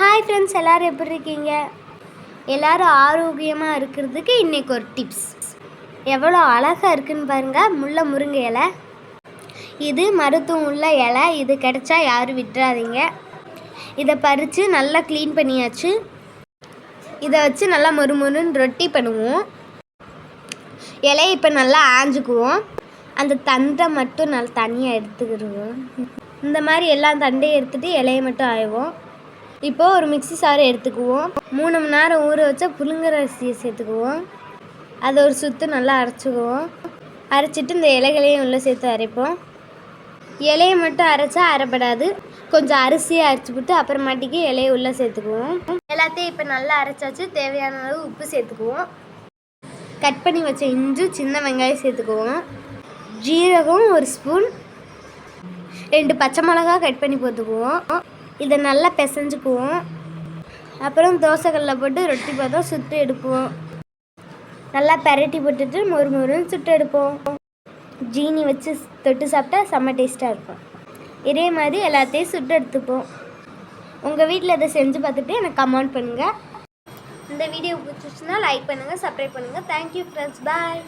Hi friends எல்லோரும் எப்படி இருக்கீங்க? எல்லோரும் ஆரோக்கியமாக இருக்கிறதுக்கு இன்றைக்கி ஒரு டிப்ஸ் எவ்வளோ அழகாக இருக்குன்னு பாருங்கள் முல்லை முருங்கை இலை. இது மருத்துவம் உள்ள இலை இது கிடைச்சா யாரும் விட்டுறாதீங்க. இதை பறித்து நல்லா க்ளீன் பண்ணியாச்சு. இதை வச்சு நல்லா மொறு மொறுன்னு ரொட்டி பண்ணுவோம். இலையை இப்போ நல்லா ஆஞ்சுக்குவோம். அந்த தண்டை மட்டும் நல்லா தனியாக எடுத்துக்கிடுவோம். இந்த மாதிரி எல்லா தண்டையும் எடுத்துகிட்டு இலையை மட்டும் ஆய்வோம். இப்போது ஒரு மிக்ஸி சாறு எடுத்துக்குவோம். மூணு மணி நேரம் ஊற வச்சா புழுங்கல் அரிசியை சேர்த்துக்குவோம். அதை ஒரு சுற்று நல்லா அரைச்சிக்குவோம். அரைச்சிட்டு இந்த இலைகளையும் உள்ளே சேர்த்து அரைப்போம். இலையை மட்டும் அரைச்சா அரைப்படாது. கொஞ்சம் அரிசியை அரைச்சி விட்டு அப்புறமாட்டிக்கு இலையை உள்ளே சேர்த்துக்குவோம். எல்லாத்தையும் இப்போ நல்லா அரைச்சாச்சு. தேவையான அளவு உப்பு சேர்த்துக்குவோம். கட் பண்ணி வச்ச இஞ்சி சின்ன வெங்காயம் சேர்த்துக்குவோம். ஜீரகம் ஒரு ஸ்பூன். ரெண்டு பச்சை மிளகா கட் பண்ணி போட்டுக்குவோம். இதை நல்லா பிசைஞ்சுக்குவோம். அப்புறம் தோசைக்கல்ல போட்டு ரொட்டி பார்த்தா சுட்டு எடுப்போம். நல்லா பெரட்டி போட்டுட்டு மொறு மொறுன்னு சுட்டு எடுப்போம். ஜீனி வச்சு தொட்டு சாப்பிட்டா செம்ம டேஸ்ட்டாக இருக்கும். இதே மாதிரி எல்லாத்தையும் சுட்டு எடுத்துப்போம். உங்கள் வீட்டில் இதை செஞ்சு பார்த்துட்டு எனக்கு கமெண்ட் பண்ணுங்கள் இந்த வீடியோ பிடிச்சிச்சுன்னா லைக் பண்ணுங்கள் சப்ஸ்கிரைப் பண்ணுங்கள் தேங்க்யூ ஃப்ரெண்ட்ஸ் பாய்